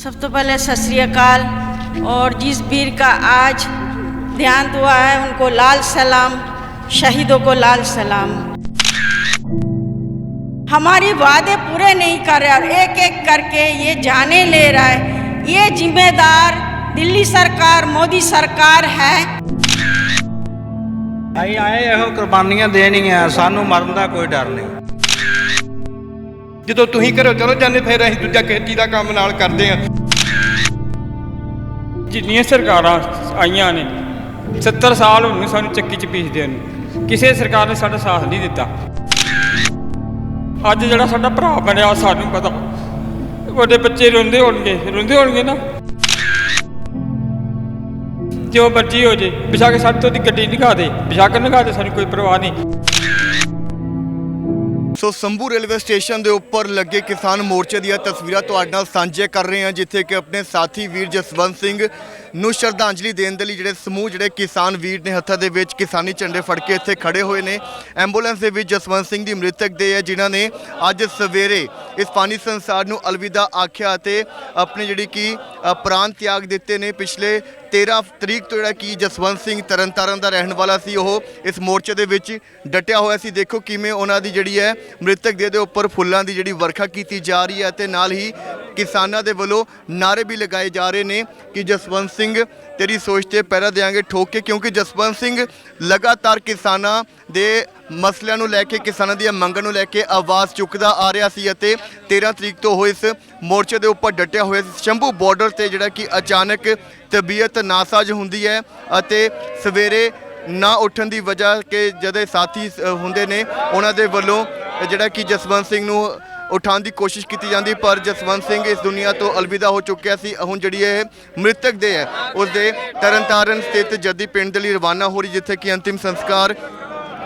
सब तो पहले सत श्री अकाल और जिस वीर का आज देहांत हुआ है उनको लाल सलाम शहीदों को लाल सलाम हमारी वादे पूरे नहीं कर रहा और एक एक करके ये जाने ले रहा है ये जिम्मेदार दिल्ली सरकार मोदी सरकार है ਅਸੀਂ ਆਏ ਇਹੋ ਕੁਰਬਾਨੀਆਂ ਦੇਣ ਹੀ ਆ ਸਾਨੂੰ ਮਰਨ ਦਾ ਕੋਈ ਡਰ ਨਹੀਂ ਜਦੋਂ ਤੁਸੀਂ ਘਰੋਂ ਚਲੋ ਜਾਂਦੇ, ਫਿਰ ਅਸੀਂ ਦੂਜਾ ਖੇਤੀ ਦਾ ਕੰਮ ਨਾਲ ਕਰਦੇ ਆ ਜਿੰਨੀਆਂ ਸਰਕਾਰਾਂ ਆਈਆਂ ਨੇ 70 ਸਾਲ ਹੋ ਗਏ ਸਾਨੂੰ ਚੱਕੀ 'ਚ ਪੀਸਦੇ ਨੂੰ। ਕਿਸੇ ਸਰਕਾਰ ਨੇ ਸਾਡਾ ਸਾਥ ਨਹੀਂ ਦਿੱਤਾ। ਅੱਜ ਜਿਹੜਾ ਸਾਡਾ ਭਰਾ ਬਣਿਆ ਸਾਨੂੰ ਪਤਾ। ਉਹਦੇ ਬੱਚੇ ਰੋਂਦੇ ਹੋਣਗੇ ਰੋਂਦੇ ਹੋਣਗੇ ਨਾ। ਜੋ ਮਰਜ਼ੀ ਹੋ ਜੇ, ਬਿਸ਼ੱਕ ਸਾਡੇ ਤੋਂ ਦੀ ਗੱਡੀ ਨਿਕਾ ਦੇ, ਬਿਸ਼ੱਕ ਨਿਕਾ ਦੇ, ਸਾਨੂੰ ਕੋਈ ਪਰਵਾਹ ਨਹੀਂ। ਸੋ ਸੰਭੂ ਰੇਲਵੇ ਸਟੇਸ਼ਨ ਦੇ ਉੱਪਰ ਲੱਗੇ ਕਿਸਾਨ ਮੋਰਚੇ ਦੀਆਂ ਤਸਵੀਰਾਂ ਤੁਹਾਡੇ ਨਾਲ ਸਾਂਝੇ ਕਰ ਰਹੇ ਹਾਂ ਜਿੱਥੇ ਕਿ ਆਪਣੇ ਸਾਥੀ ਵੀਰ ਜਸਵੰਤ ਸਿੰਘ ਨੂੰ ਸ਼ਰਧਾਂਜਲੀ ਦੇਣ ਦੇ ਲਈ ਜਿਹੜੇ ਸਮੂਹ ਜਿਹੜੇ ਕਿਸਾਨ ਵੀਰ ਨੇ ਹੱਥਾਂ ਦੇ ਵਿੱਚ ਕਿਸਾਨੀ ਝੰਡੇ ਫੜ ਕੇ ਇੱਥੇ ਖੜੇ ਹੋਏ ਨੇ। ਐਂਬੂਲੈਂਸ ਦੇ ਵਿੱਚ ਜਸਵੰਤ ਸਿੰਘ ਦੀ ਮ੍ਰਿਤਕ ਦੇ ਹੈ ਜਿਨ੍ਹਾਂ ਨੇ ਅੱਜ ਸਵੇਰੇ ਇਸ ਪਾਣੀ ਸੰਸਾਰ ਨੂੰ ਅਲਵਿਦਾ ਆਖਿਆ ਅਤੇ ਆਪਣੀ ਜਿਹੜੀ ਕਿ ਅ, ਪ੍ਰਾਣ ਤਿਆਗ ਦਿੱਤੇ ਨੇ। ਪਿਛਲੇ 13 ਤਰੀਕ ਤੋਂ ਜਿਹੜਾ ਕਿ ਜਸਵੰਤ ਸਿੰਘ ਤਰਨਤਾਰਨ ਦਾ ਰਹਿਣ ਵਾਲਾ ਸੀ, ਉਹ ਇਸ ਮੋਰਚੇ ਦੇ ਵਿੱਚ ਡਟਿਆ ਹੋਇਆ ਸੀ। ਦੇਖੋ ਕਿਵੇਂ ਉਹਨਾਂ ਦੀ ਜਿਹੜੀ ਹੈ ਮ੍ਰਿਤਕ ਦੇਹ ਦੇ ਉੱਪਰ ਫੁੱਲਾਂ ਦੀ ਜਿਹੜੀ ਵਰਖਾ ਕੀਤੀ ਜਾ ਰਹੀ ਹੈ ਤੇ ਨਾਲ ਹੀ ਕਿਸਾਨਾਂ ਦੇ ਵੱਲੋਂ ਨਾਰੇ ਵੀ ਲਗਾਏ ਜਾ ਰਹੇ ਨੇ ਕਿ ਜਸਵੰਤ ਸਿੰਘ ਤੇਰੀ ਸੋਚ ਤੇ ਪਹਿਰਾ ਦੇਾਂਗੇ ਠੋਕ ਕੇ, ਕਿਉਂਕਿ ਜਸਵੰਤ ਸਿੰਘ ਲਗਾਤਾਰ ਕਿਸਾਨਾਂ ਦੇ ਮਸਲਿਆਂ ਨੂੰ ਲੈ ਕੇ, ਕਿਸਾਨਾਂ ਦੀਆਂ ਮੰਗਾਂ ਨੂੰ ਲੈ ਕੇ ਆਵਾਜ਼ ਚੁੱਕਦਾ ਆ ਰਿਹਾ ਸੀ ਅਤੇ 13 ਤਰੀਕ ਤੋਂ ਉਹ ਇਸ ਮੋਰਚੇ ਦੇ ਉੱਪਰ ਡਟਿਆ ਹੋਇਆ ਸੀ। ਸ਼ੰਭੂ ਬਾਰਡਰ ਤੇ ਜਿਹੜਾ ਕਿ ਅਚਾਨਕ ਤਬੀਅਤ ਨਾਸਾਜ ਹੁੰਦੀ ਹੈ ਅਤੇ ਸਵੇਰੇ ਨਾ ਉੱਠਣ ਦੀ ਵਜ੍ਹਾ ਕਿ ਜਦੋਂ ਸਾਥੀ ਹੁੰਦੇ ਨੇ, ਉਹਨਾਂ ਦੇ ਵੱਲੋਂ ਜਿਹੜਾ ਕਿ ਜਸਵੰਤ ਸਿੰਘ ਨੂੰ ਉਠਾਉਣ ਦੀ ਕੋਸ਼ਿਸ਼ ਕੀਤੀ ਜਾਂਦੀ, ਪਰ ਜਸਵੰਤ ਸਿੰਘ ਇਸ ਦੁਨੀਆ ਤੋਂ ਅਲਵਿਦਾ ਹੋ ਚੁੱਕਿਆ ਸੀ। ਹੁਣ ਜਿਹੜੀ ਇਹ ਮ੍ਰਿਤਕ ਦੇ ਹੈ। ਉਸ ਦੇ ਤਰਨਤਾਰਨ ਸਥਿਤ ਜੱਦੀ ਪਿੰਡ ਦੇ ਲਈ ਰਵਾਨਾ ਹੋ ਰਹੀ, ਜਿੱਥੇ ਕਿ ਅੰਤਿਮ ਸੰਸਕਾਰ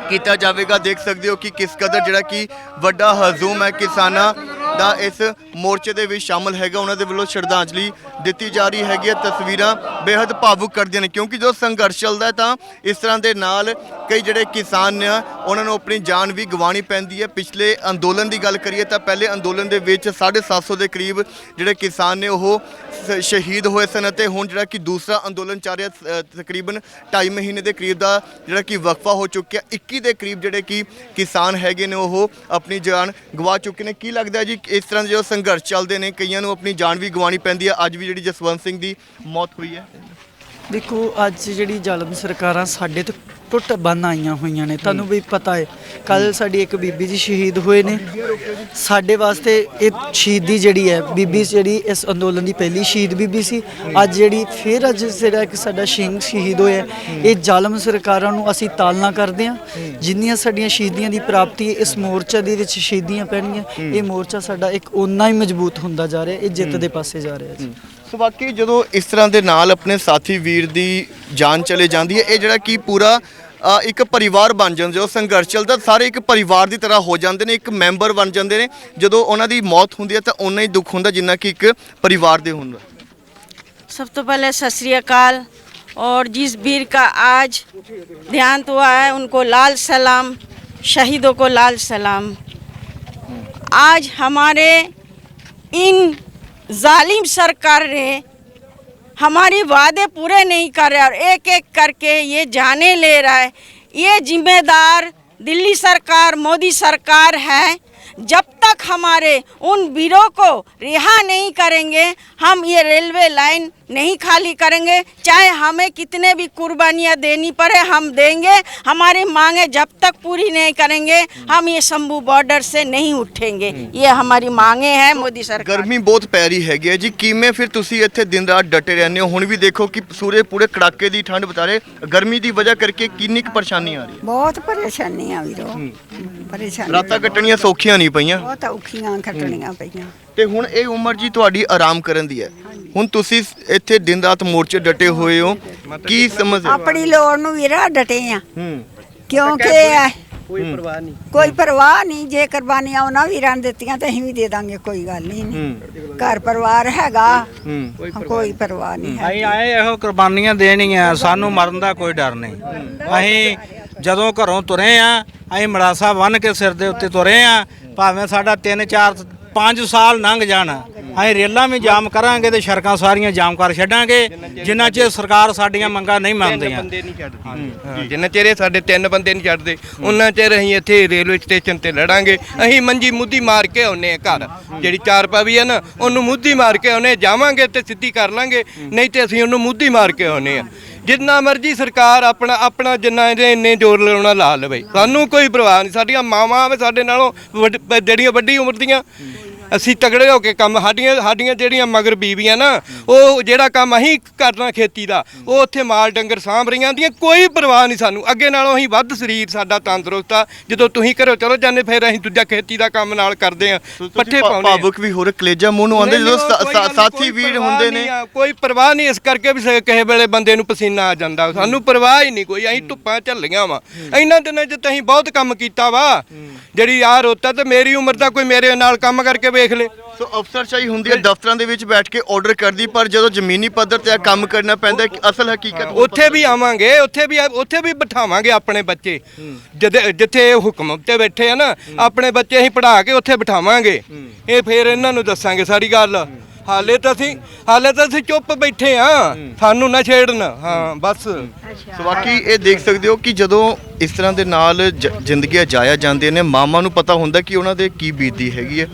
ਕੀਤਾ ਜਾਵੇਗਾ। ਦੇਖ ਸਕਦੇ ਹੋ ਕਿ ਕਿਸ ਕਦਰ ਜਿਹੜਾ ਕਿ ਵੱਡਾ ਹਜ਼ੂਮ ਹੈ ਕਿਸਾਨਾਂ ਦਾ ਇਸ ਮੋਰਚੇ ਦੇ ਵਿੱਚ ਸ਼ਾਮਲ ਹੈਗਾ। ਉਹਨਾਂ ਦੇ ਵੱਲੋਂ ਸ਼ਰਧਾਂਜਲੀ ਦਿੱਤੀ ਜਾ ਰਹੀ ਹੈਗੀ ਹੈ। ਤਸਵੀਰਾਂ ਬੇहद ਭਾਵੁਕ ਕਰਦੀਆਂ ਨੇ, ਕਿਉਂਕਿ ਜਦੋਂ ਸੰਘਰਸ਼ ਚੱਲਦਾ ਹੈ ਤਾਂ ਇਸ ਤਰ੍ਹਾਂ ਦੇ ਨਾਲ ਕਈ ਜਿਹੜੇ ਕਿਸਾਨ ਨੇ, ਉਹਨਾਂ ਨੂੰ ਆਪਣੀ ਜਾਨ ਵੀ ਗਵਾਉਣੀ ਪੈਂਦੀ ਹੈ। ਪਿਛਲੇ ਅੰਦੋਲਨ ਦੀ ਗੱਲ ਕਰੀਏ ਤਾਂ ਪਹਿਲੇ ਅੰਦੋਲਨ ਦੇ ਵਿੱਚ 750 ਦੇ ਕਰੀਬ ਜਿਹੜੇ ਕਿਸਾਨ ਨੇ, ਉਹ ਸ- ਸ਼ਹੀਦ ਹੋਏ ਸਨ ਅਤੇ ਹੁਣ ਜਿਹੜਾ ਕਿ ਦੂਸਰਾ ਅੰਦੋਲਨ ਚੱਲ ਰਿਹਾ ਅ, ਤਕਰੀਬਨ 2.5 ਮਹੀਨੇ ਦੇ ਕਰੀਬ ਦਾ ਜਿਹੜਾ ਕਿ ਵਕਫਾ ਹੋ ਚੁੱਕਿਆ। 21 ਦੇ ਕਰੀਬ ਜਿਹੜੇ ਕਿ ਕਿਸਾਨ ਹੈਗੇ ਨੇ ਉਹ ਆਪਣੀ ਜਾਨ ਗਵਾ ਚੁੱਕੇ ਨੇ। ਕੀ ਲੱਗਦਾ ਹੈ ਜੀ ਇਸ ਤਰ੍ਹਾਂ ਦੇ ਜੋ ਸੰਘਰਸ਼ ਚੱਲਦੇ ਨੇ ਕਈਆਂ ਨੂੰ ਆਪਣੀ ਜਾਨ ਵੀ ਗਵਾਉਣੀ ਪੈਂਦੀ ਹੈ। ਅੱਜ ਵੀ ਜਿਹੜੀ ਜਸਵੰਤ ਸਿੰਘ ਦੀ ਮੌਤ ਹੋਈ ਹੈ। ਦੇਖੋ ਅੱਜ ਜਿਹੜੀ ਜ਼ਾਲਮ ਸਰਕਾਰਾਂ ਸਾਡੇ ਤੋਂ ਟੁੱਟ ਬੰਨ ਆਈਆਂ ਹੋਈਆਂ ਨੇ। ਤੁਹਾਨੂੰ ਵੀ ਪਤਾ ਹੈ ਕੱਲ ਸਾਡੀ ਇੱਕ ਬੀਬੀ ਜੀ ਸ਼ਹੀਦ ਹੋਏ ਨੇ। ਸਾਡੇ ਵਾਸਤੇ ਇਹ ਸ਼ਹੀਦੀ ਜਿਹੜੀ ਹੈ ਬੀਬੀ ਜਿਹੜੀ ਇਸ ਅੰਦੋਲਨ ਦੀ ਪਹਿਲੀ ਸ਼ਹੀਦ ਬੀਬੀ ਸੀ ਅੱਜ ਜਿਹੜੀ ਫਿਰ ਅੱਜ ਜਿਹੜਾ ਇੱਕ ਸਾਡਾ ਸਿੰਘ ਸ਼ਹੀਦ ਹੋਇਆ ਇਹ ਜ਼ਾਲਮ ਸਰਕਾਰਾਂ ਨੂੰ ਅਸੀਂ ਤਾਲਨਾ ਕਰਦੇ ਹਾਂ। ਜਿੰਨੀਆਂ ਸਾਡੀਆਂ ਸ਼ਹੀਦੀਆਂ ਦੀ ਪ੍ਰਾਪਤੀ ਇਸ ਮੋਰਚਾ ਦੇ ਵਿੱਚ ਸ਼ਹੀਦੀਆਂ ਪੈਣਗੀਆਂ ਇਹ ਮੋਰਚਾ ਸਾਡਾ ਇੱਕ ਓਨਾ ਹੀ ਮਜ਼ਬੂਤ ਹੁੰਦਾ ਜਾ ਰਿਹਾ ਇਹ ਜਿੱਤ ਦੇ ਪਾਸੇ ਜਾ ਰਿਹਾ ਜੀ। ਸੋ ਬਾਕੀ ਜਦੋਂ ਇਸ ਤਰ੍ਹਾਂ ਦੇ ਨਾਲ ਆਪਣੇ ਸਾਥੀ ਵੀਰ ਦੀ ਜਾਨ ਚਲੇ ਜਾਂਦੀ ਹੈ ਇਹ ਜਿਹੜਾ ਕਿ ਪੂਰਾ ਅ, ਇੱਕ ਪਰਿਵਾਰ ਬਣ ਜਾਂਦੇ ਜੋ ਸੰਘਰਸ਼ ਚੱਲਦਾ ਸਾਰੇ ਇੱਕ ਪਰਿਵਾਰ ਦੀ ਤਰ੍ਹਾਂ ਹੋ ਜਾਂਦੇ ਨੇ ਇੱਕ ਮੈਂਬਰ ਬਣ ਜਾਂਦੇ ਨੇ ਜਦੋਂ ਉਹਨਾਂ ਦੀ ਮੌਤ ਹੁੰਦੀ ਹੈ ਤਾਂ ਉਨਾ ਹੀ ਦੁੱਖ ਹੁੰਦਾ ਜਿੰਨਾ ਕਿ ਇੱਕ ਪਰਿਵਾਰ ਦੇ ਹੁੰਦਾ सब तो पहले सत श्री अकाल और जिस वीर का आज देहांत हुआ है उनको लाल सलाम शहीदों को लाल सलाम आज हमारे इन जालिम सरकार ने हमारी वादे पूरे नहीं कर रहे और एक एक करके ये जाने ले रहा है। ये जिम्मेदार दिल्ली सरकार, मोदी सरकार है। जब तक हमारे उन वीरों को रिहा नहीं करेंगे, हम ये रेलवे लाइन नहीं खाली करेंगे चाहे हमें कितने भी कुर्बानियां देनी पड़े हम देंगे हमारी मांगे जब तक पूरी नहीं करेंगे हम ये शंभू बॉर्डर से नहीं उठेंगे ये हमारी मांगे हैं मोदी सरकार ਗਰਮੀ ਬਹੁਤ ਪੈ ਰਹੀ ਹੈਗੀ ਹੈ ਜੀ ਕਿਵੇਂ ਫਿਰ ਤੁਸੀਂ ਇੱਥੇ ਦਿਨ ਰਾਤ ਡਟੇ ਰਹਿੰਦੇ ਹੋ ਹੁਣ ਵੀ ਦੇਖੋ ਕਿ ਸੂਰਜ ਪੂਰੇ ਕੜਾਕੇ ਦੀ ਠੰਡ ਬਤਾ ਰਹੇ ਗਰਮੀ ਦੀ ਵਜ੍ਹਾ ਕਰਕੇ ਕਿੰਨੀ ਕੁ ਪਰੇਸ਼ਾਨੀ ਆ ਰਹੀ ਬਹੁਤ ਪਰੇਸ਼ਾਨੀਆਂ ਵੀਰੋ ਪਰੇਸ਼ਾਨੀ ਹੈ ਰਾਤਾਂ ਕੱਟਣੀਆਂ ਸੌਖੀਆਂ ਨਹੀਂ ਪਈਆਂ ਬਹੁਤ ਔਖੀਆਂ ਕੱਟਣੀਆਂ ਪਈਆਂ ਤੇ ਹੁਣ ਇਹ ਉਮਰ ਜੀ ਤੁਹਾਡੀ ਆਰਾਮ ਕਰਨ ਦੀ ਹੈ। ਹੁਣ ਤੁਸੀਂ ਇੱਥੇ ਦਿਨ ਰਾਤ ਮੋਰਚੇ ਡਟੇ ਹੋਏ ਹੋ। ਕੀ ਸਮਝ ਆਪਣੀ ਲੋੜ ਨੂੰ ਵੀਰਾ ਡਟੇ ਆ। ਹੂੰ। ਕਿਉਂਕਿ ਕੋਈ ਪਰਵਾਹ ਨਹੀਂ। ਕੋਈ ਪਰਵਾਹ ਨਹੀਂ। ਜੇ ਕੁਰਬਾਨੀਆਂ ਉਹਨਾਂ ਵੀਰਾਂ ਨੇ ਦਿੱਤੀਆਂ ਤੇ ਅਸੀਂ ਵੀ ਦੇ ਦਾਂਗੇ ਕੋਈ ਗੱਲ ਨਹੀਂ। ਘਰ ਪਰਿਵਾਰ ਹੈਗਾ। ਕੋਈ ਪਰਵਾਹ ਨਹੀਂ। ਹੈ ਅਸੀਂ ਆਏ ਇਹੋ ਕੁਰਬਾਨੀਆਂ ਦੇਣ ਹੀ ਆ ਸਾਨੂੰ ਮਰਨ ਦਾ ਕੋਈ ਡਰ ਨਹੀਂ। ਅਸੀਂ ਜਦੋਂ ਘਰੋਂ ਤੁਰੇ ਆ ਅਸੀਂ ਮੜਾਸਾ ਬੰਨ ਕੇ ਸਿਰ ਦੇ ਉੱਤੇ ਤੁਰੇ ਆ ਭਾਵੇਂ ਸਾਡਾ 3 4 5 ਸਾਲ ਲੰਘ ਜਾਣ। ਅਸੀਂ ਰੇਲਾਂ ਵੀ ਜਾਮ ਕਰਾਂਗੇ ਤੇ ਸੜਕਾਂ ਸਾਰੀਆਂ ਜਾਮ ਕਰ ਛੱਡਾਂਗੇ। ਜਿੰਨਾ ਚਿਰ ਸਰਕਾਰ ਸਾਡੀਆਂ ਮੰਗਾਂ ਨਹੀਂ ਮੰਨਦੀਆਂ। ਬੰਦੇ ਨਹੀਂ ਛੱਡਦੀ। ਹਾਂ। ਜਿੰਨਾ ਚਿਰ ਸਾਡੇ ਤਿੰਨ ਬੰਦੇ ਨਹੀਂ ਛੱਡਦੇ ਉਹਨਾਂ ਚਿਰ ਅਸੀਂ ਇੱਥੇ ਰੇਲਵੇ ਸਟੇਸ਼ਨ ਤੇ ਲੜਾਂਗੇ। ਅਸੀਂ ਮੰਜੀ ਮੁੱਦੀ ਮਾਰ ਕੇ ਆਉਨੇ ਆ ਘਰ। ਜਿਹੜੀ ਚਾਰ ਪਵੀ ਹੈ ਨਾ ਉਹਨੂੰ ਮੁੱਦੀ ਮਾਰ ਕੇ ਆਉਨੇ ਜਾਵਾਂਗੇ ਤੇ ਸਿੱਧੀ ਕਰ ਲਾਂਗੇ। ਨਹੀਂ ਤੇ ਅਸੀਂ ਉਹਨੂੰ ਮੁੱਦੀ ਮਾਰ ਕੇ ਆਉਨੇ ਆ ਜਿੰਨਾ ਮਰਜ਼ੀ ਸਰਕਾਰ ਆਪਣਾ ਆਪਣਾ ਜਿੰਨਾ ਇਹਦੇ ਇੰਨੇ ਜ਼ੋਰ ਲਾਉਣਾ ਲਾ ਲਵੇ। ਸਾਨੂੰ ਕੋਈ ਪਰਵਾਹ ਨਹੀਂ ਸਾਡੀਆਂ ਮਾਵਾਂ ਵੇ ਸਾਡੇ ਨਾਲੋਂ ਜਿਹੜੀਆਂ ਵੱਡੀ ਉਮਰ ਦੀਆਂ ਅਸੀਂ ਤਗੜੇ ਹੋ ਕੇ ਕੰਮ ਸਾਡੀਆਂ ਸਾਡੀਆਂ ਜਿਹੜੀਆਂ ਮਗਰ ਬੀਬੀਆਂ ਨਾ ਉਹ ਜਿਹੜਾ ਕੰਮ ਅਸੀਂ ਕਰਨਾ ਖੇਤੀ ਦਾ ਉਹ ਉੱਥੇ ਮਾਲ ਡੰਗਰ ਸਾਂਭ ਰਹੀਆਂ ਦੀਆਂ ਕੋਈ ਪਰਵਾਹ ਨਹੀਂ ਸਾਨੂੰ। ਅੱਗੇ ਨਾਲੋਂ ਅਸੀਂ ਵੱਧ ਸਰੀਰ ਸਾਡਾ ਤੰਦਰੁਸਤ ਆ। ਜਦੋਂ ਤੁਸੀਂ ਘਰੋਂ ਚਲੋ ਜਾਂਦੇ ਫਿਰ ਅਸੀਂ ਦੂਜਾ ਖੇਤੀ ਦਾ ਕੰਮ ਨਾਲ ਕਰਦੇ ਆ ਪੱਠੇ ਪਾਉਣੇ ਆ। ਭਾਵੁਕ ਵੀ ਹੋ ਰਹੇ ਕਲੇਜਾ ਮੂੰਹ ਨੂੰ ਆਉਂਦੇ ਜਦੋਂ ਸਾਥੀ ਵੀਰ ਹੁੰਦੇ ਨੇ। ਕੋਈ ਪਰਵਾਹ ਨਹੀਂ ਇਸ ਕਰਕੇ ਵੀ ਕਿਸੇ ਵੇਲੇ ਬੰਦੇ ਨੂੰ ਪਸੀਨਾ ਆ ਜਾਂਦਾ। ਸਾਨੂੰ ਪਰਵਾਹ ਹੀ ਨਹੀਂ ਕੋਈ ਅਸੀਂ ਧੁੱਪਾਂ ਝੱਲੀਆਂ ਵਾ। ਇਹਨਾਂ ਦਿਨਾਂ 'ਚ ਤਾਂ ਅਸੀਂ ਬਹੁਤ ਕੰਮ ਕੀਤਾ ਵਾ। ਜਿਹੜੀ ਆ ਰੋਤਾ ਤੇ ਮੇਰੀ ਉਮਰ ਦਾ ਕੋਈ ਮੇਰੇ ਨਾਲ ਕੰਮ ਕਰਕੇ ਵੇਖ ਲੇ। ਸੋ ਅਫਸਰਸ਼ਾਹੀ ਹੁੰਦੀ ਹੈ ਦਫ਼ਤਰਾਂ ਦੇ ਵਿੱਚ ਬੈਠ ਕੇ ਆਰਡਰ ਕਰਦੀ ਪਰ ਜਦੋਂ ਜ਼ਮੀਨੀ ਪੱਧਰ ਤੇ ਇਹ ਕੰਮ ਕਰਨਾ ਪੈਂਦਾ ਹੈ, ਅਸਲ ਹਕੀਕਤ ਉੱਥੇ ਵੀ ਆਵਾਂਗੇ ਉੱਥੇ ਵੀ ਉੱਥੇ ਵੀ ਬਿਠਾਵਾਂਗੇ ਆਪਣੇ ਬੱਚੇ। ਜਦ ਜਿੱਥੇ ਇਹ ਹੁਕਮ ਤੇ ਬੈਠੇ ਆ ਨਾ ਆਪਣੇ ਬੱਚੇ ਅਸੀਂ ਪੜ੍ਹਾ ਕੇ ਉੱਥੇ ਬਿਠਾਵਾਂਗੇ। ਇਹ ਫੇਰ ਇਹਨਾਂ ਨੂੰ ਦੱਸਾਂਗੇ ਸਾਰੀ ਗੱਲ। ਹਾਲੇ ਤਾਂ ਅਸੀਂ ਹਾਲੇ ਤਾਂ ਅਸੀਂ ਚੁੱਪ ਬੈਠੇ ਆ। ਸਾਨੂੰ ਨਾ ਛੇੜਨ। ਹਾਂ ਬਸ। ਸੋ ਬਾਕੀ ਇਹ ਦੇਖ ਸਕਦੇ ਹੋ ਕਿ ਜਦੋਂ ਇਸ ਤਰ੍ਹਾਂ ਦੇ ਨਾਲ ਜ- ਜ਼ਿੰਦਗੀਆਂ ਜਾਇਆ ਜਾਂਦੀਆਂ ਨੇ ਮਾਮਾ ਨੂੰ ਪਤਾ ਹੁੰਦਾ ਕਿ ਉਹਨਾਂ ਦੇ ਕੀ ਬੀਤਦੀ ਹੈਗੀ ਹੈ।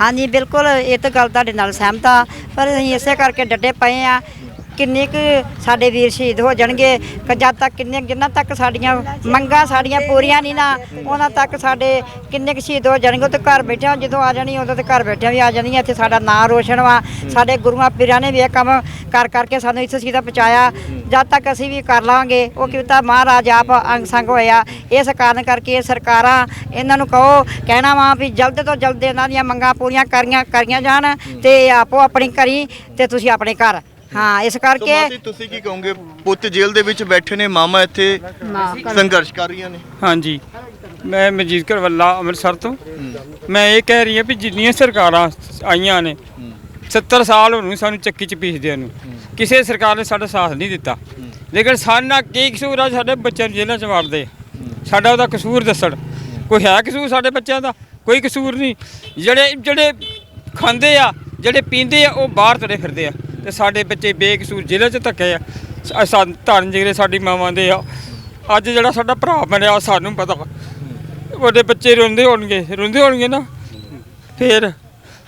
ਹਾਂਜੀ, ਬਿਲਕੁਲ, ਇਹ ਤਾਂ ਗੱਲ ਤੁਹਾਡੇ ਨਾਲ ਸਹਿਮਤ ਆ, ਪਰ ਅਸੀਂ ਇਸੇ ਕਰਕੇ ਡੱਡੇ ਪਏ ਆ ਕਿੰਨੇ ਕੁ ਸਾਡੇ ਵੀਰ ਸ਼ਹੀਦ ਹੋ ਜਾਣਗੇ ਕਿ ਜਦ ਤੱਕ ਕਿੰਨੇ, ਜਿੰਨਾ ਤੱਕ ਸਾਡੀਆਂ ਮੰਗਾਂ ਸਾਡੀਆਂ ਪੂਰੀਆਂ ਨਹੀਂ ਨਾ, ਉਹਨਾਂ ਤੱਕ ਸਾਡੇ ਕਿੰਨੇ ਕੁ ਸ਼ਹੀਦ ਹੋ ਜਾਣਗੇ, ਉਹ ਤੇ ਘਰ ਬੈਠਿਆਂ ਜਦੋਂ ਆ ਜਾਣੀ, ਉਦੋਂ ਤੇ ਘਰ ਬੈਠਿਆਂ ਵੀ ਆ ਜਾਣੀਆਂ, ਇੱਥੇ ਸਾਡਾ ਨਾਂ ਰੋਸ਼ਨ ਵਾ, ਸਾਡੇ ਗੁਰੂਆਂ ਪੀਰਾਂ ਨੇ ਵੀ ਇਹ ਕੰਮ ਕਰ ਕਰਕੇ ਸਾਨੂੰ ਇੱਥੇ ਚੀਜ਼ ਦਾ ਪਹੁੰਚਾਇਆ। ਜਦ ਤੱਕ ਅਸੀਂ ਵੀ ਕਰ ਲਾਂਗੇ, ਉਹ ਕਿਤਾ ਮਹਾਰਾਜ ਆਪ ਅੰਗ ਸੰਗ ਹੋਇਆ, ਇਸ ਕਾਰਨ ਕਰਕੇ ਸਰਕਾਰਾਂ ਇਹਨਾਂ ਨੂੰ ਕਹੋ, ਕਹਿਣਾ ਵਾ ਵੀ ਜਲਦ ਤੋਂ ਜਲਦ ਇਹਨਾਂ ਦੀਆਂ ਮੰਗਾਂ ਪੂਰੀਆਂ ਕਰੀਆਂ ਕਰੀਆਂ ਜਾਣ ਤੇ ਆਪੋ ਆਪਣੀ ਕਰੀ ਤੇ ਤੁਸੀਂ ਆਪਣੇ ਘਰ ਹਾਂ ਇਸ ਕਰਕੇ ਮਾਸੀ ਤੁਸੀਂ ਕੀ ਕਹੋਗੇ? ਪੁੱਤ ਜੇਲ੍ਹ ਦੇ ਵਿੱਚ ਬੈਠੇ ਨੇ ਮਾਮਾ ਇੱਥੇ ਸੰਘਰਸ਼ ਕਰ ਰਹੀਆਂ ਨੇ। ਹਾਂਜੀ। ਮੈਂ ਮਜੀਦ ਕਰਵੱਲਾ ਅੰਮ੍ਰਿਤਸਰ ਤੋਂ। ਮੈਂ ਇਹ ਕਹਿ ਰਹੀ ਹਾਂ ਵੀ ਜਿੰਨੀਆਂ ਸਰਕਾਰਾਂ ਆਈਆਂ ਨੇ 70 ਸਾਲ ਹੋਣ ਨੂੰ ਸਾਨੂੰ ਚੱਕੀ ਚ ਪੀਸਦਿਆਂ ਨੂੰ। ਕਿਸੇ ਸਰਕਾਰ ਨੇ ਸਾਡਾ ਸਾਥ ਨਹੀਂ ਦਿੱਤਾ। ਲੇਕਿਨ ਸਾਡਾ ਕੀ ਕਸੂਰ ਆ ਸਾਡੇ ਬੱਚਿਆਂ ਨੂੰ ਜੇਲ੍ਹਾਂ ਚ ਮਾਰਦੇ। ਸਾਡਾ ਉਹਦਾ ਕਸੂਰ ਦੱਸਣ। ਕੋਈ ਹੈ ਕਸੂਰ ਸਾਡੇ ਬੱਚਿਆਂ ਦਾ? ਕੋਈ ਕਸੂਰ ਨਹੀਂ। ਜਿਹੜੇ ਜਿਹੜੇ ਖਾਂਦੇ ਆ ਜਿਹੜੇ ਪੀਂਦੇ ਆ ਉਹ ਬਾਹਰ ਤੁਰੇ ਫਿਰਦੇ ਆ। ਤੇ ਸਾਡੇ ਬੱਚੇ ਬੇਕਸੂਰ ਜ਼ਿਲ੍ਹੇ ਚ ਧੱਕੇ ਆ। ਸ- ਸਾ ਧਰਨ ਜਿਹੜੇ ਸਾਡੀ ਮਾਵਾਂ ਦੇ ਆ। ਅੱਜ ਜਿਹੜਾ ਸਾਡਾ ਭਰਾ ਬਣਿਆ ਸਾਨੂੰ ਪਤਾ ਉਹਦੇ ਬੱਚੇ ਰੋਂਦੇ ਹੋਣਗੇ ਰੋਂਦੇ ਹੋਣਗੇ ਨਾ। ਫੇਰ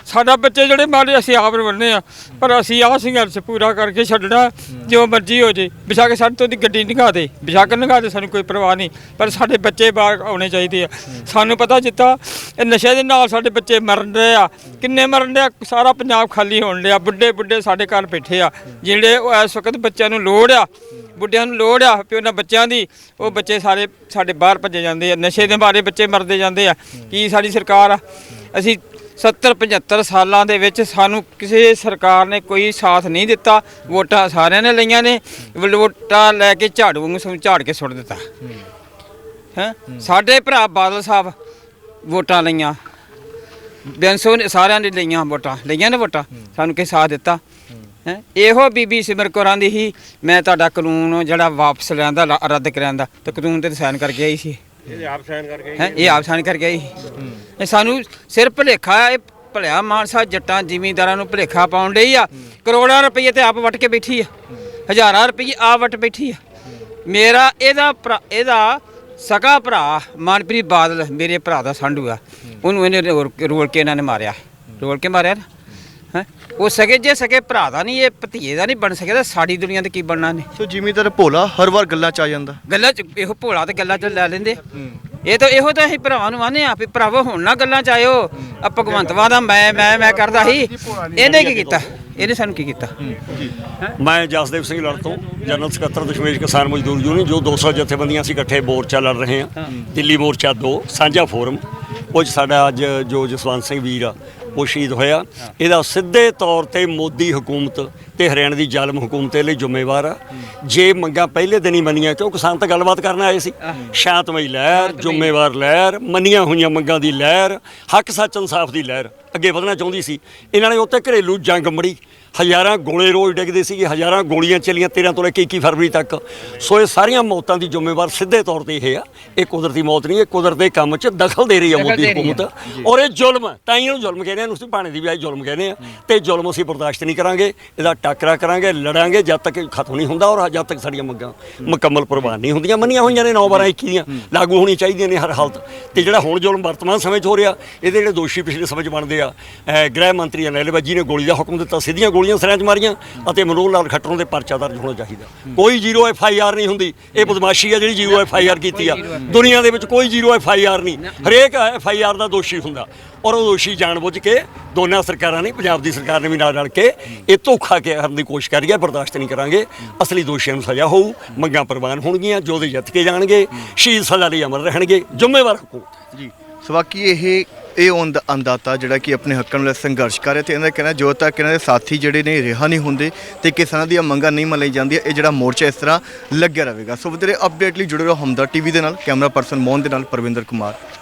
ਸਾਡਾ ਬੱਚੇ ਜਿਹੜੇ ਮਾਰੇ ਅਸੀਂ ਆਪ ਰਵੰਨੇ ਆ। ਪਰ ਅਸੀਂ ਆਹ ਸੰਘਰਸ਼ ਪੂਰਾ ਕਰਕੇ ਛੱਡਣਾ, ਜੋ ਮਰਜ਼ੀ ਹੋ ਜੇ। ਬਿਸ਼ੱਕ ਸਾਡੇ ਤੋਂ ਦੀ ਗੱਡੀ ਨਿਕਾ ਦੇ, ਬਿਸ਼ੱਕ ਨਿਕਾ ਦੇ ਸਾਨੂੰ ਕੋਈ ਪਰਵਾਹ ਨਹੀਂ। ਪਰ ਸਾਡੇ ਬੱਚੇ ਬਾਹਰ ਆਉਣੇ ਚਾਹੀਦੇ ਆ। ਸਾਨੂੰ ਪਤਾ ਜਿੱਤਾ ਇਹ ਨਸ਼ੇ ਦੇ ਨਾਲ ਸਾਡੇ ਬੱਚੇ ਮਰਨ ਰਹੇ ਆ। ਕਿੰਨੇ ਮਰਨ ਰਹੇ ਸਾਰਾ ਪੰਜਾਬ ਖਾਲੀ ਹੋਣ ਲਿਆ ਬੁੱਢੇ ਬੁੱਢੇ ਸਾਡੇ ਘਰ ਬੈਠੇ ਆ। ਜਿਹੜੇ ਉਹ ਇਸ ਵਕਤ ਬੱਚਿਆਂ ਨੂੰ ਲੋੜ ਆ, ਬੁੱਢਿਆਂ ਨੂੰ ਲੋੜ ਆ, ਵੀ ਉਹਨਾਂ ਬੱਚਿਆਂ ਦੀ ਉਹ ਬੱਚੇ ਸਾਰੇ ਸਾਡੇ ਬਾਹਰ ਭੱਜੇ ਜਾਂਦੇ ਆ। ਨਸ਼ੇ ਦੇ ਮਾਰੇ ਬੱਚੇ ਮਰਦੇ ਜਾਂਦੇ ਆ। ਕੀ ਸਾਡੀ ਸਰਕਾਰ ਆ? ਅਸੀਂ 70 75 ਸਾਲਾਂ ਦੇ ਵਿੱਚ ਸਾਨੂੰ ਕਿਸੇ ਸਰਕਾਰ ਨੇ ਕੋਈ ਸਾਥ ਨਹੀਂ ਦਿੱਤਾ। ਵੋਟਾਂ ਸਾਰਿਆਂ ਨੇ ਲਈਆਂ ਨੇ। ਵੋਟਾਂ ਲੈ ਕੇ ਝਾੜੂ ਵਾਂਗੂ ਸਾਨੂੰ ਝਾੜ ਕੇ ਸੁੱਟ ਦਿੱਤਾ। ਹੈ? ਸਾਡੇ ਭਰਾ ਬਾਦਲ ਸਾਹਿਬ ਵੋਟਾਂ ਲਈਆਂ। ਬੈਂਸੋ ਨੇ ਸਾਰਿਆਂ ਨੇ ਲਈਆਂ ਵੋਟਾਂ। ਲਈਆਂ ਨੇ ਵੋਟਾਂ। ਸਾਨੂੰ ਕਿਸੇ ਸਾਥ ਦਿੱਤਾ। ਹੈ? ਇਹੋ ਬੀਬੀ ਸਿਮਰ ਕੌਰਾਂ ਦੀ ਹੀ ਮੈਂ ਤੁਹਾਡਾ ਕਾਨੂੰਨ ਜਿਹੜਾ ਵਾਪਸ ਲੈਣ ਦਾ ਰੱਦ ਕਰਾਉਣ ਦਾ, ਤੇ ਕਾਨੂੰਨ ਤੇ ਸਾਈਨ ਕਰਕੇ ਆਈ ਸੀ। ਇਹ ਆਪ ਸਾਈਨ ਕਰਕੇ ਹੈ ਇਹ ਆਪ ਸਾਈਨ ਕਰਕੇ ਆਈ। ਇਹ ਸਾਨੂੰ ਸਿਰ ਭਲੇਖਾ ਇਹ ਭਲਿਆ ਮਾਨਸਾ ਜੱਟਾਂ ਜ਼ਿਮੀਂਦਾਰਾਂ ਨੂੰ ਭਲੇਖਾ ਪਾਉਣ ਡਈ ਆ। ਕਰੋੜਾਂ ਰੁਪਏ ਤੇ ਆਪ ਵਟ ਕੇ ਬੈਠੀ ਆ। ਹਜ਼ਾਰਾਂ ਰੁਪਏ ਆਪ ਵਟ ਬੈਠੀ ਆ। ਮੇਰਾ ਇਹਦਾ ਇਹਦਾ ਸਕਾ ਭਰਾ ਮਨਪ੍ਰੀਤ ਬਾਦਲ ਮੇਰੇ ਭਰਾ ਦਾ ਸੰਡੂ ਆ। ਉਹਨੂੰ ਇਹਨੇ ਰੋਲ ਕੇ- ਇਹਨਾਂ ਨੇ ਮਾਰਿਆ। ਰੋਲ ਕੇ ਮਾਰਿਆ ਨਾ। ਉਹ ਸਕੇ ਜੇ ਸਕੇ ਭਰਾ ਦਾ ਨਹੀਂ ਇਹ ਭਤੀਏ ਦਾ ਨਹੀਂ ਬਣ ਸਕਿਆ ਤਾਂ ਸਾਡੀ ਦੁਨੀਆ ਤੇ ਕੀ ਬਣਨਾ ਨੇ ਸੋ ਜ਼ਿਮੀਂਦਾਰ ਭੋਲਾ ਹਰ ਵਾਰ ਗੱਲਾਂ ਚ ਆ ਜਾਂਦਾ। ਗੱਲਾਂ ਚ ਇਹੋ ਭੋਲਾ ਤੇ ਗੱਲਾਂ ਚ ਲੈ ਲੈਂਦੇ। ਇਹ ਤਾਂ ਇਹੋ ਤਾਂ ਅਸੀਂ ਭਰਾਵਾਂ ਨੂੰ ਆਨੇ ਆ ਵੀ ਭਰਾਵੋ ਹੁਣ ਨਾ ਗੱਲਾਂ ਚ ਆਇਓ। ਆ ਭਗਵੰਤਵਾ ਦਾ ਮੈਂ ਮੈਂ ਮੈਂ ਕਰਦਾ ਸੀ। ਇਹਨੇ ਕੀ ਕੀਤਾ? ਇਹਨੇ ਸਾਨੂੰ ਕੀ ਕੀਤਾ? ਮੈਂ ਜਸਦੇਵ ਸਿੰਘ ਲੜ ਤੋਂ ਜਨਰਲ ਸਕੱਤਰ ਦਸ਼ਮੇਸ਼ ਕਿਸਾਨ ਮਜ਼ਦੂਰ ਯੂਨੀਅਨ ਜੋ 200 ਜਥੇਬੰਦੀਆਂ ਅਸੀਂ ਇਕੱਠੇ ਮੋਰਚਾ ਲੜ ਰਹੇ ਹਾਂ। ਦਿੱਲੀ ਮੋਰਚਾ 2 ਸਾਂਝਾ ਫੋਰਮ। ਉਹ 'ਚ ਸਾਡਾ ਅੱਜ ਜੋ ਜਸਵੰਤ ਸਿੰਘ ਵੀਰ ਆ ਉਹ ਸ਼ਹੀਦ ਹੋਇਆ। ਇਹਦਾ ਸਿੱਧੇ ਤੌਰ ਤੇ ਮੋਦੀ ਹਕੂਮਤ ਤੇ ਹਰਿਆਣਾ ਦੀ ਜ਼ਾਲਮ ਹਕੂਮਤ ਲਈ ਜ਼ਿੰਮੇਵਾਰ ਆ। ਜੇ ਮੰਗਾਂ ਪਹਿਲੇ ਦਿਨ ਹੀ ਮੰਨੀਆਂ ਕਿਉਂ ਕਿਸਾਨ ਤਾਂ ਗੱਲਬਾਤ ਕਰਨ ਆਏ ਸੀ? ਸ਼ਾਂਤਮਈ ਲਹਿਰ ਜ਼ਿੰਮੇਵਾਰ ਲਹਿਰ ਮੰਨੀਆਂ ਹੋਈਆਂ ਮੰਗਾਂ ਦੀ ਲਹਿਰ ਹੱਕ ਸੱਚ ਇਨਸਾਫ ਦੀ ਲਹਿਰ। ਅੱਗੇ ਵਧਣਾ ਚਾਹੁੰਦੀ ਸੀ। ਇਹਨਾਂ ਨੇ ਉੱਤੇ ਘਰੇਲੂ ਜੰਗ ਮੜੀ। ਹਜ਼ਾਰਾਂ ਗੋਲੇ ਰੋਜ਼ ਡਿੱਗਦੇ ਸੀਗੇ ਹਜ਼ਾਰਾਂ ਗੋਲੀਆਂ ਚੱਲੀਆਂ 13 ਤੋਂ ਲੈ ਕੇ 21 ਫਰਵਰੀ ਤੱਕ। ਸੋ ਇਹ ਸਾਰੀਆਂ ਮੌਤਾਂ ਦੀ ਜ਼ਿੰਮੇਵਾਰ ਸਿੱਧੇ ਤੌਰ ਤੇ ਇਹ ਆ ਇਹ ਕੁਦਰਤੀ ਮੌਤ ਨਹੀਂ ਇਹ ਕੁਦਰਤ ਦੇ ਕੰਮ 'ਚ ਦਖਲ ਦੇ ਰਹੀ ਆ ਮੋਦੀ ਹਕੂਮਤ। ਔਰ ਇਹ ਜ਼ੁਲਮ ਹੈ ਤਾਂ ਹੀ ਇਹਨੂੰ ਜ਼ੁਲਮ ਕਹਿੰਦੇ ਆ ਨੂੰ ਭਾਣੇ ਦੀ ਬਜਾਏ ਜ਼ੁਲਮ ਕਹਿੰਦੇ ਆ। ਤੇ ਜ਼ੁਲਮ ਅਸੀਂ ਬਰਦਾਸ਼ਤ ਨਹੀਂ ਕਰਾਂਗੇ ਇਹਦਾ ਟਾਕਰਾ ਕਰਾਂਗੇ ਲੜਾਂਗੇ ਜਦ ਤੱਕ ਇਹ ਖਤਮ ਨਹੀਂ ਹੁੰਦਾ ਔਰ ਜਦ ਤੱਕ ਸਾਡੀਆਂ ਮੰਗਾਂ ਮੁਕੰਮਲ ਪ੍ਰਵਾਨ ਨਹੀਂ ਹੁੰਦੀਆਂ। ਮੰਨੀਆਂ ਹੋਈਆਂ ਨੇ 9 12 21 ਦੀਆਂ ਲਾਗੂ ਹੋਣੀ ਚਾਹੀਦੀਆਂ ਨੇ ਹਰ ਹਾਲਤ। ਤੇ ਜਿਹੜਾ ਹੁਣ ਜ਼ੁਲਮ ਵਰਤਮਾਨ ਸਮੇਂ 'ਚ ਹੋ ਰਿਹਾ ਇਹਦੇ ਜਿਹੜੇ ਦੋਸ਼ੀ ਪਿਛਲੇ ਸਮੇਂ 'ਚ ਬਣਦੇ ਆ ਅਹ ਗ੍ਰਹਿ ਮੰਤਰੀ ਅਨਿਲ ਬੱਜੀ ਨੇ ਗੋਲੀ ਦਾ ਹੁਕਮ ਦਿੱਤਾ, ਸਿੱਧੀਆਂ ਗੋਲੀਆਂ ਸਿਰਾਂ 'ਚ ਮਾਰੀਆਂ ਅਤੇ ਮਨੋਹਰ ਲਾਲ ਖੱਟਰੋਂ ਦੇ ਪਰਚਾ ਦਰਜ ਹੋਣਾ ਚਾਹੀਦਾ। ਕੋਈ ਜ਼ੀਰੋ ਐਫ ਆਈ ਆਰ ਨਹੀਂ ਹੁੰਦੀ। ਇਹ ਬਦਮਾਸ਼ੀ ਆ ਜਿਹੜੀ ਜ਼ੀਰੋ ਐਫ ਆਈ ਆਰ ਕੀਤੀ ਆ। ਦੁਨੀਆ ਦੇ ਵਿੱਚ ਕੋਈ ਜ਼ੀਰੋ ਐਫ ਆਈ ਆਰ ਨਹੀਂ। ਹਰੇਕ ਐਫ ਆਈ ਆਰ ਦਾ ਦੋਸ਼ੀ ਹੁੰਦਾ। ਔਰ ਉਹ ਦੋਸ਼ੀ ਜਾਣਬੁੱਝ ਕੇ ਦੋਨਾਂ ਸਰਕਾਰਾਂ ਨੇ, ਪੰਜਾਬ ਦੀ ਸਰਕਾਰ ਨੇ ਵੀ ਨਾਲ ਰਲ ਕੇ ਇਹ ਧੋਖਾ ਕੇ ਕਰਨ ਦੀ ਕੋਸ਼ਿਸ਼ ਕਰੀ ਹੈ ਬਰਦਾਸ਼ਤ ਨਹੀਂ ਕਰਾਂਗੇ। ਅਸਲੀ ਦੋਸ਼ੀਆਂ ਨੂੰ ਸਜ਼ਾ ਹੋਊ, ਮੰਗਾਂ ਪ੍ਰਵਾਨ ਹੋਣਗੀਆਂ ਜੋਦੇ ਜਿੱਤ ਕੇ ਜਾਣਗੇ, ਸ਼ਹੀਦ ਸਜ਼ਾ ਲਈ ਅਮਰ ਰਹਿਣਗੇ। ਜ਼ਿੰਮੇਵਾਰ ਹਕੂਮਤ। ਜੀ। ਸੋ ਬਾਕੀ ਇਹ ਇਹ ਉਹਦਾ ਅੰਦਾਤਾ ਜਿਹੜਾ ਕਿ ਆਪਣੇ ਹੱਕਾਂ ਨੂੰ ਸੰਘਰਸ਼ ਕਰ ਰਿਹਾ ਤੇ ਇਹਨਾਂ ਦਾ ਕਹਿਣਾ ਜੋ ਤੱਕ ਇਹਨਾਂ ਦੇ ਸਾਥੀ ਜਿਹੜੇ ਨੇ ਰਿਹਾ ਨਹੀਂ ਹੁੰਦੇ ਤੇ ਕਿਸਾਨਾਂ ਦੀਆਂ ਮੰਗਾਂ ਨਹੀਂ ਮੰਨੀ ਜਾਂਦੀਆਂ, ਇਹ ਜਿਹੜਾ ਮੋਰਚਾ ਇਸ ਤਰ੍ਹਾਂ ਲੱਗਿਆ ਰਹੇਗਾ। ਸੋ ਵਧੇਰੇ ਅਪਡੇਟ ਲਈ ਜੁੜੇ ਰਹੋ ਹਮਦਰ ਟੀਵੀ ਦੇ ਨਾਲ, ਕੈਮਰਾ ਪਰਸਨ ਮੋਹਨ ਦੇ ਨਾਲ ਪਰਵਿੰਦਰ ਕੁਮਾਰ।